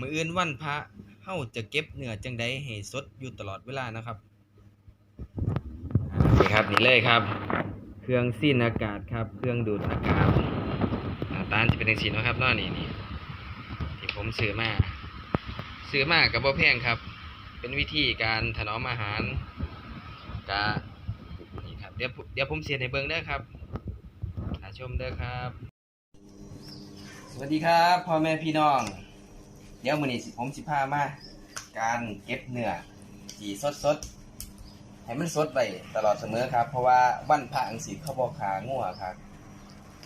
มื้ออื่นวันพระเฮาจะเก็บเนื้อจังใดให้สดอยู่ตลอดเวลานะครับนี่ครับนี่เลยครับ เครื่องซีนอากาศครับ เครื่องดูดอากาศหน้าตาจะเป็นจังซี่เนะครับนาะนี่นี่ที่ผมซื้อมาซื้อมาก็บ่แพงครับ เป็นวิธีการถนอมอาหารกะนี่ครับเดี๋ยวผมเดี๋ยวผมเสียให้เบิ่งเด้อครับชมเด้อครับ วัสดีครับพ่อแม่พี่น้อง เดี๋ยวมื้อนี้สิผมสิพามา การเก็บเนื้อที่สดให้มันสดไปตลอดเสมอครับ เพราะว่าวันพระอังสิเขาบ่ขางัวครับ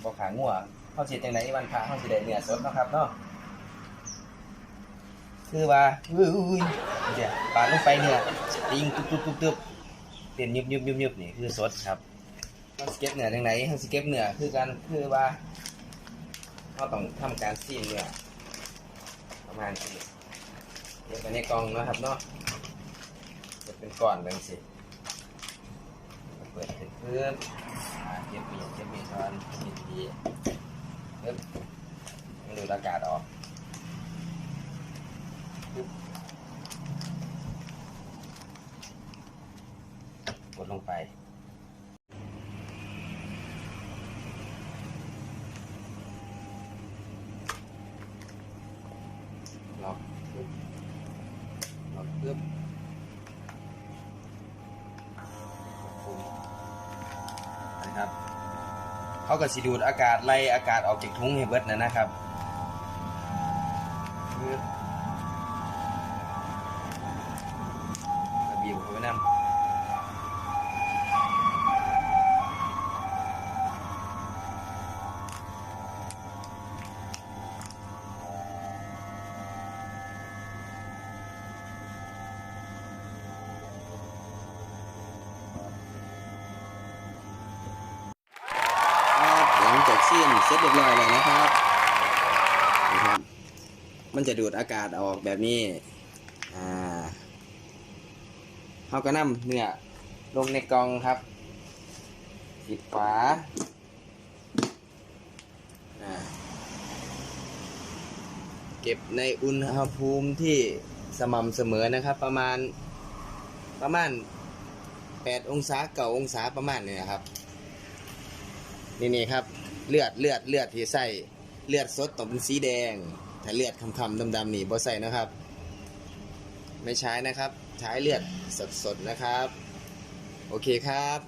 บ่ขางัวเฮาสิเฮ็ดจังไดวันพระเฮาสิได้เนื้อสดนะครับเนาะคือว่าอุ้ยเดี๋ยวปาดลงไปเนื้อติงตุ๊บๆๆๆเต้นยุบๆๆๆนี่คือสดครับเฮาสเก็บเนื้อจังไดเฮาสเก็บเนื้อคือกันคือว่า เราต้องทำการซีนเนี่ยประมาณนี้เก็บไว้ในกล่องนะครับเนาะจะเป็นก้อนแบบสิเปิดเป็นพื่อนเก็บมีเก็บมีดช้อนมีดีปึ๊บมันดูดอากาศออกปึ๊บกดลงไป ล็อกปึ๊บล็อกปึ๊บนะครับเขาก็สิดูดอากาศไล่อากาศออกจากถุงให้เบิดนะนะครับบระบีบเข้าไปนำ ครับหลังจากเสียนเสร็จเรียบร้อยแล้วนะครับนะครับ มันจะดูดอากาศออกแบบนี้อ่าเขาก็นำเนื้อลงในกล่องครับปิดฝาอ่าเก็บในอุณหภูมิที่สม่ำเสมอนะครับ ประมาณประมาณ 8 องศาเก้าองศาประมาณนี้นะครับ นี่นี่ครับ เลือดเลือดเลือดที่ใส่เลือดสดต้องเป็นสีแดง ถ้าเลือดคำๆดำๆนี่บ่ใส่นะครับ ไม่ใช้นะครับ ใช้เลือดสดๆนะครับ โอเคครับ